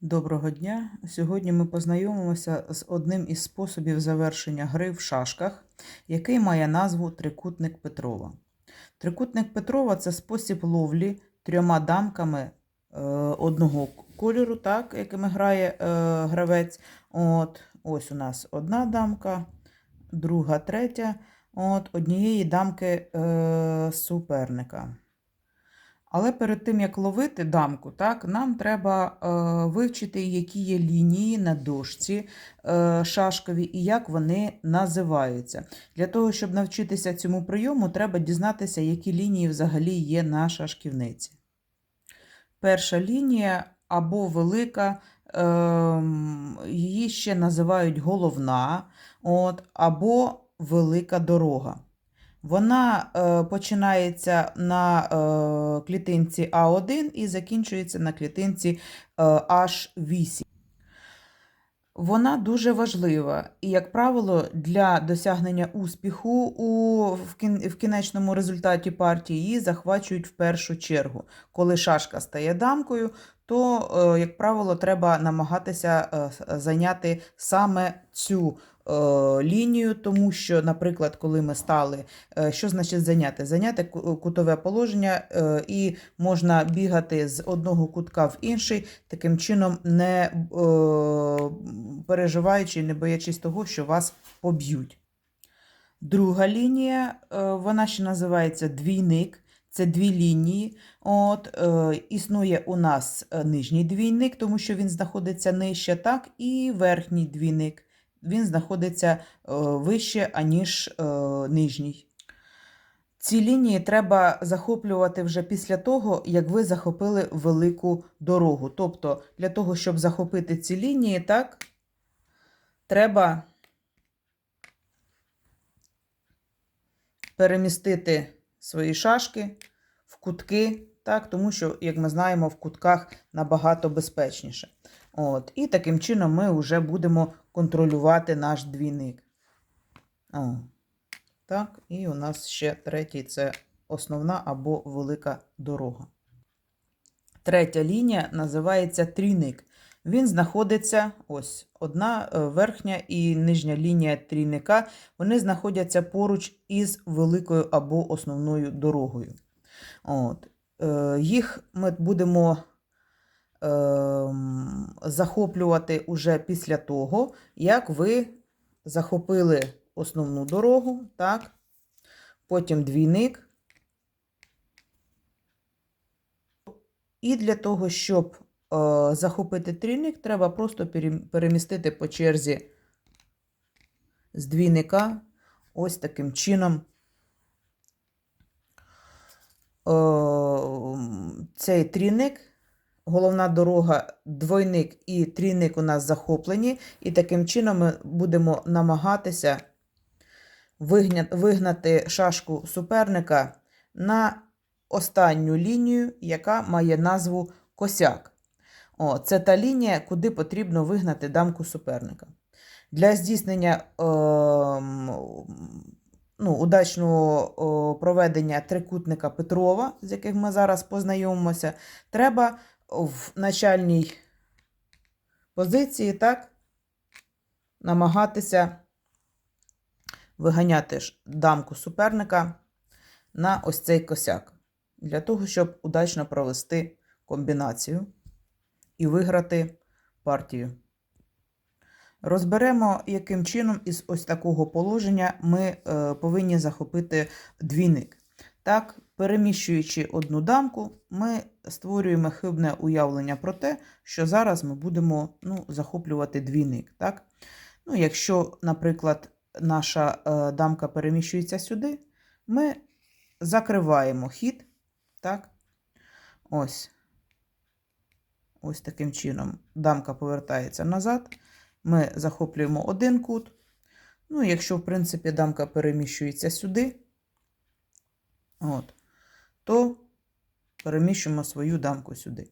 Доброго дня! Сьогодні ми познайомимося з одним із способів завершення гри в шашках, який має назву Трикутник Петрова. Трикутник Петрова це спосіб ловлі трьома дамками е, одного кольору, так, якими грає е, гравець. От, ось у нас одна дамка, друга, третя. От, однієї дамки е, суперника. Але перед тим, як ловити дамку, так, нам треба е, вивчити, які є лінії на дошці е, шашкові і як вони називаються. Для того, щоб навчитися цьому прийому, треба дізнатися, які лінії взагалі є на шашківниці. Перша лінія або велика, е, її ще називають головна, от, або велика дорога. Вона е, починається на е, клітинці А1 і закінчується на клітинці е, H8. Вона дуже важлива і, як правило, для досягнення успіху у, в, кін, в кінечному результаті партії її захвачують в першу чергу. Коли шашка стає дамкою, то, е, як правило, треба намагатися е, зайняти саме цю е, лінію, тому що, наприклад, коли ми стали, е, що значить зайняти? Зайняти кутове положення е, і можна бігати з одного кутка в інший, таким чином не е, переживаючи, не боячись того, що вас поб'ють. Друга лінія, е, вона ще називається двійник. Це дві лінії. От, е, існує у нас е, нижній двійник, тому що він знаходиться нижче, так, і верхній двійник. Він знаходиться е, вище, аніж е, нижній. Ці лінії треба захоплювати вже після того, як ви захопили велику дорогу. Тобто, для того, щоб захопити ці лінії, так, треба перемістити свої шашки в кутки, так, тому що, як ми знаємо, в кутках набагато безпечніше. От, і таким чином ми вже будемо контролювати наш двійник. О, так, і у нас ще третій це основна або велика дорога. Третя лінія називається трійник. Він знаходиться ось одна е, верхня і нижня лінія трійника. Вони знаходяться поруч із великою або основною дорогою. От. Е, Їх ми будемо захоплювати уже після того, як ви захопили основну дорогу, так? потім двійник. І для того, щоб е, захопити трійник, треба просто перемістити по черзі з двійника ось таким чином. Е, цей трійник, головна дорога, двойник і трійник у нас захоплені, і таким чином ми будемо намагатися вигнати шашку суперника на останню лінію, яка має назву косяк. О, це та лінія, куди потрібно вигнати дамку суперника. Для здійснення ем, ну, удачного проведення трикутника Петрова, з яким ми зараз познайомимося, треба в начальній позиції так, намагатися виганяти ж дамку суперника на ось цей косяк, для того, щоб удачно провести комбінацію і виграти партію. Розберемо, яким чином із ось такого положення ми е, повинні захопити двійник. Так, переміщуючи одну дамку, ми створюємо хибне уявлення про те, що зараз ми будемо ну, захоплювати двійник. Так? Ну, якщо, наприклад, наша е, дамка переміщується сюди, ми закриваємо хід. Так? Ось. Ось таким чином дамка повертається назад. Ми захоплюємо один кут. Ну, якщо, в принципі, дамка переміщується сюди, от, то переміщуємо свою дамку сюди.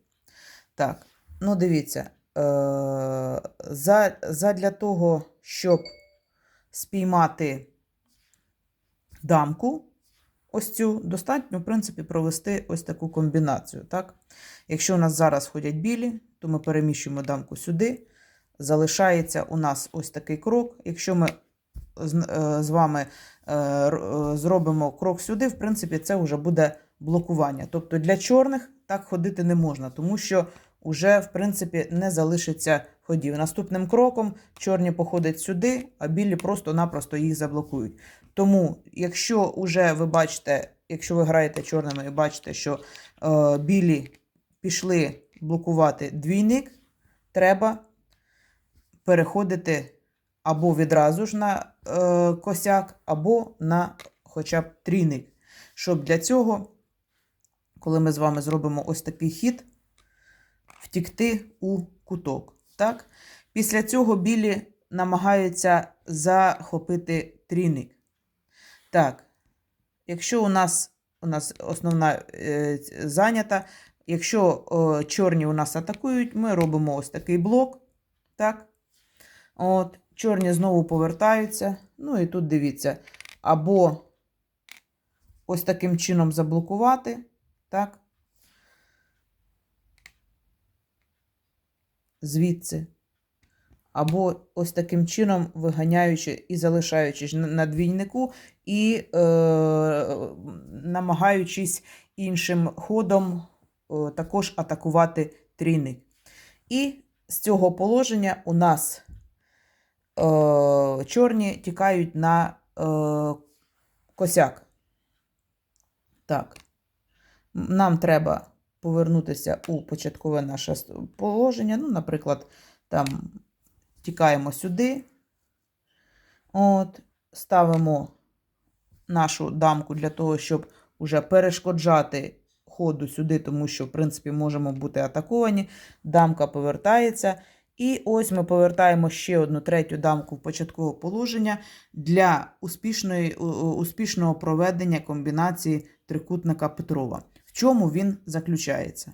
Так, ну дивіться, е, за, задля того, щоб спіймати дамку, ось цю достатньо, в принципі, провести ось таку комбінацію. Так? Якщо у нас зараз ходять білі, то ми переміщуємо дамку сюди. Залишається у нас ось такий крок. Якщо ми з, е, вами е, зробимо крок сюди, в принципі, це вже буде блокування. Тобто для чорних так ходити не можна, тому що вже, в принципі, не залишиться ходів. Наступним кроком чорні походять сюди, а білі просто-напросто їх заблокують. Тому, якщо вже ви бачите, якщо ви граєте чорними і бачите, що е, білі пішли блокувати двійник, треба переходити або відразу ж на е, косяк, або на хоча б трійник. Щоб для цього, коли ми з вами зробимо ось такий хід, втікти у куток. Так? Після цього білі намагаються захопити трійник. Так, якщо у нас, у нас основна е, зайнята, якщо е, чорні у нас атакують, ми робимо ось такий блок. Так? От, чорні знову повертаються. Ну і тут дивіться, або ось таким чином заблокувати. Так? Звідси. Або ось таким чином виганяючи і залишаючись на- двійнику, і е, намагаючись іншим ходом е, також атакувати трійник. І з цього положення у нас е, чорні тікають на е, косяк. Так. Нам треба повернутися у початкове наше положення. Ну, наприклад, там тікаємо сюди. От, ставимо нашу дамку для того, щоб уже перешкоджати ходу сюди, тому що, в принципі, можемо бути атаковані. Дамка повертається. І ось ми повертаємо ще одну третю дамку в початкове положення для успішної, успішного проведення комбінації трикутника Петрова. Чому він заключається?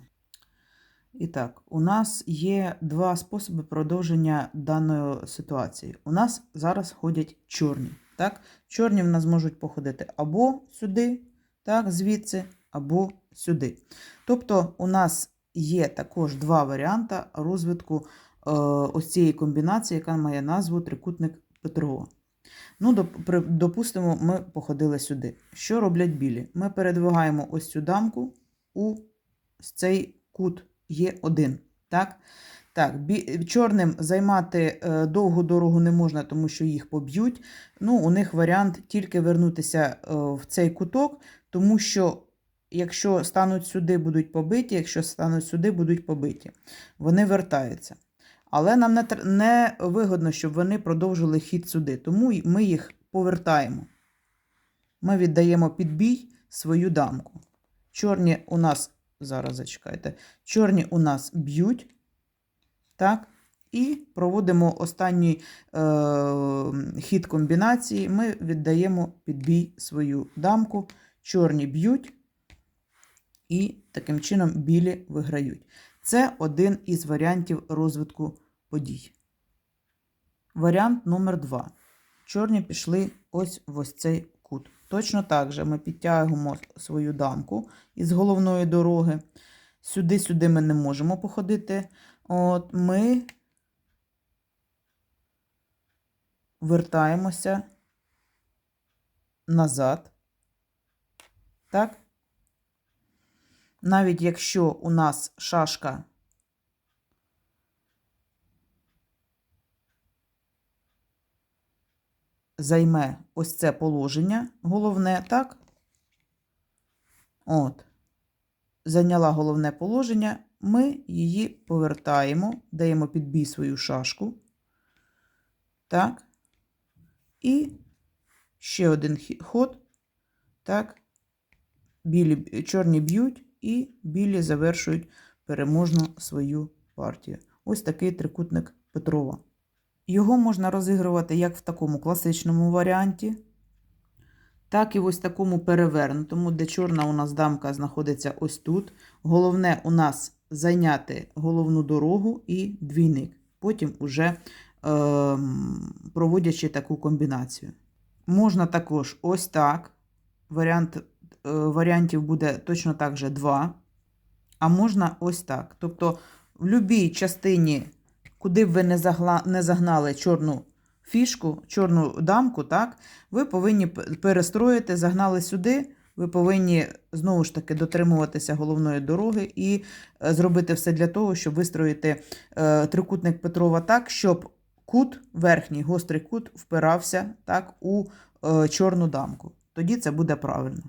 І так, у нас є два способи продовження даної ситуації. У нас зараз ходять чорні. Так? Чорні в нас можуть походити або сюди, так, звідси, або сюди. Тобто, у нас є також два варіанти розвитку е, ось цієї комбінації, яка має назву трикутник Петрова. Ну, допустимо, ми походили сюди. Що роблять білі? Ми передвигаємо ось цю дамку у цей кут Є1. Так? Так, чорним займати е, довгу дорогу не можна, тому що їх поб'ють. Ну, у них варіант тільки вернутися е, в цей куток, тому що якщо стануть сюди, будуть побиті, якщо стануть сюди, будуть побиті. Вони вертаються. Але нам не, не вигодно, щоб вони продовжили хід сюди, тому ми їх повертаємо. Ми віддаємо під бій свою дамку. Чорні у нас, зараз зачекайте, чорні у нас б'ють. Так? І проводимо останній е, хід комбінації. Ми віддаємо під бій свою дамку. Чорні б'ють, і таким чином білі виграють. Це один із варіантів розвитку подій. Варіант номер два. Чорні пішли ось в ось цей кут. Точно так же ми підтягуємо свою дамку із головної дороги. Сюди-сюди ми не можемо походити. От Ми вертаємося назад. Так? Навіть якщо у нас шашка займе ось це положення головне, так? От. Зайняла головне положення, ми її повертаємо, даємо під бій свою шашку. Так. І ще один ход. Так. Білі, чорні б'ють і білі завершують переможну свою партію. Ось такий трикутник Петрова. Його можна розігрувати як в такому класичному варіанті, так і в ось такому перевернутому, де чорна у нас дамка знаходиться ось тут. Головне у нас зайняти головну дорогу і двійник. Потім уже ем, проводячи таку комбінацію. Можна також ось так. Варіант е, варіантів буде точно так же 2, а можна ось так. Тобто в будь-якій частині, куди б ви не, загла... не загнали чорну фішку, чорну дамку, так, ви повинні перестроїти, загнали сюди, ви повинні знову ж таки дотримуватися головної дороги і е, зробити все для того, щоб вистроїти е, трикутник Петрова так, щоб кут, верхній гострий кут, впирався так, у е, чорну дамку. Тоді це буде правильно.